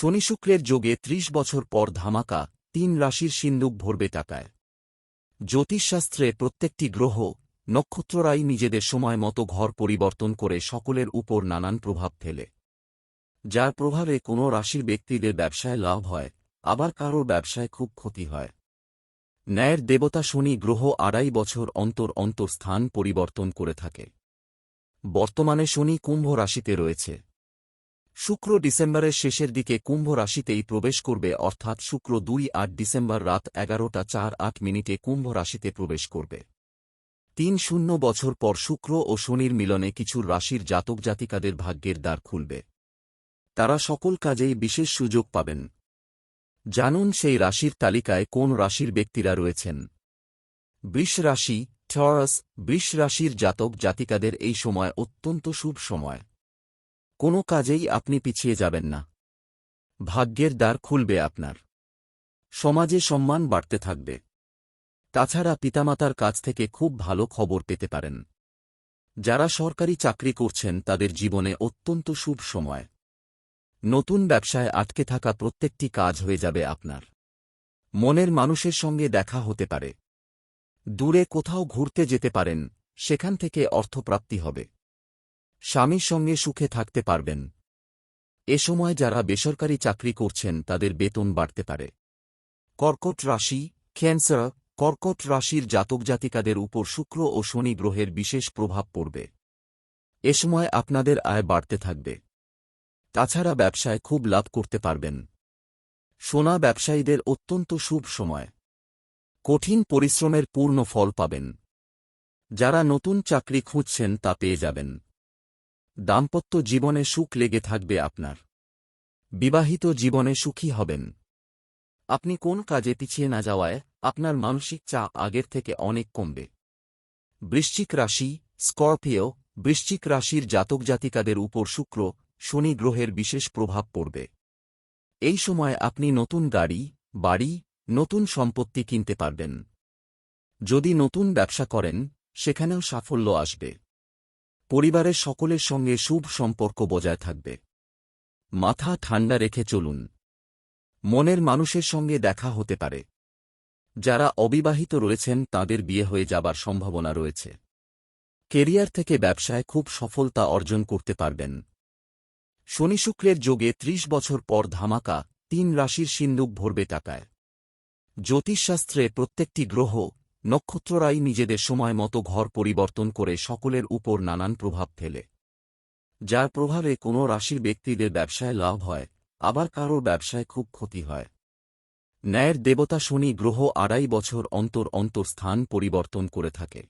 শনি শুক্রের যোগে ত্রিশ বছর পর ধামাকা, তিন রাশির সিন্দুক ভরবে টাকায়। জ্যোতিষশাস্ত্রে প্রত্যেকটি গ্রহ, নক্ষত্ররাই নিজেদের সময় মতো ঘর পরিবর্তন করে সকলের উপর নানান প্রভাব ফেলে। যার প্রভাবে কোনো রাশির ব্যক্তিদের ব্যবসায় লাভ হয়, আবার কারোর ব্যবসায় খুব ক্ষতি হয়। ন্যায়ের দেবতা শনি গ্রহ আড়াই বছর অন্তর অন্তর স্থান পরিবর্তন করে থাকে। বর্তমানে শনি কুম্ভ রাশিতে রয়েছে। শুক্র ডিসেম্বরের শেষের দিকে কুম্ভ রাশিতেই প্রবেশ করবে, অর্থাৎ শুক্র দুই আট ডিসেম্বর রাত এগারোটা চার আট মিনিটে কুম্ভ রাশিতে প্রবেশ করবে। তিন শূন্য বছর পর শুক্র ও শনির মিলনে কিছু রাশির জাতক জাতিকাদের ভাগ্যের দ্বার খুলবে। তারা সকল কাজেই বিশেষ সুযোগ পাবেন। জানুন সেই রাশির তালিকায় কোন রাশির ব্যক্তিরা রয়েছেন। বৃষ রাশি, টরাস, বৃষ রাশির জাতক জাতিকাদের এই সময় অত্যন্ত শুভ সময়। কোনো কাজেই আপনি পিছিয়ে যাবেন না। ভাগ্যের দ্বার খুলবে আপনার। সমাজে সম্মান বাড়তে থাকবে। তাছাড়া পিতামাতার কাছ থেকে খুব ভালো খবর পেতে পারেন। যারা সরকারি চাকরি করছেন, তাদের জীবনে অত্যন্ত শুভ সময়। নতুন ব্যবসায় আটকে থাকা প্রত্যেকটি কাজ হয়ে যাবে আপনার। মনের মানুষের সঙ্গে দেখা হতে পারে। দূরে কোথাও ঘুরতে যেতে পারেন, সেখান থেকে অর্থপ্রাপ্তি হবে। স্বামীর সঙ্গে সুখে থাকতে পারবেন। এ সময় যারা বেসরকারি চাকরি করছেন, তাদের বেতন বাড়তে পারে। কর্কট রাশি, ক্যান্সার, কর্কট রাশির জাতক জাতিকাদের উপর শুক্র ও শনি গ্রহের বিশেষ প্রভাব পড়বে। এ সময় আপনাদের আয় বাড়তে থাকবে। তাছাড়া ব্যবসায় খুব লাভ করতে পারবেন। সোনা ব্যবসায়ীদের অত্যন্ত শুভ সময়। কঠিন পরিশ্রমের পূর্ণ ফল পাবেন। যারা নতুন চাকরি খুঁজছেন, তা পেয়ে যাবেন। দাম্পত্য জীবনে সুখ লেগে থাকবে আপনার। বিবাহিত জীবনে সুখী হবেন। আপনি কোন কাজে পিছিয়ে না যাওয়ায় আপনার মানসিক চা আগের থেকে অনেক কমবে। বৃশ্চিক রাশি, স্করপিও, বৃশ্চিক রাশির জাতক জাতিকাদের উপর শুক্র, শনি গ্রহের বিশেষ প্রভাব পড়বে। এই সময় আপনি নতুন গাড়ি, বাড়ি, নতুন সম্পত্তি কিনতে পারবেন। যদি নতুন ব্যবসা করেন, সেখানেও সাফল্য আসবে। পরিবারের সকলের সঙ্গে শুভ সম্পর্ক বজায় থাকবে। মাথা ঠান্ডা রেখে চলুন। মনের মানুষের সঙ্গে দেখা হতে পারে। যারা অবিবাহিত রয়েছেন, তাদের বিয়ে হয়ে যাবার সম্ভাবনা রয়েছে। কেরিয়ার থেকে ব্যবসায় খুব সফলতা অর্জন করতে পারবেন। শনি শুক্রের যোগে ত্রিশ বছর পর ধামাকা, তিন রাশির সিন্দুক ভরবে টাকায়। জ্যোতিষশাস্ত্রে প্রত্যেকটি গ্রহ নক্ষত্ররাই নিজেদের সময় মতো ঘর পরিবর্তন করে সকলের উপর নানান প্রভাব ফেলে। যার প্রভাবে কোনো রাশির ব্যক্তিদের ব্যবসায় লাভ হয়, আবার কারোর ব্যবসায় খুব ক্ষতি হয়। ন্যায়ের দেবতা শনি গ্রহ আড়াই বছর অন্তর অন্তর স্থান পরিবর্তন করে থাকে।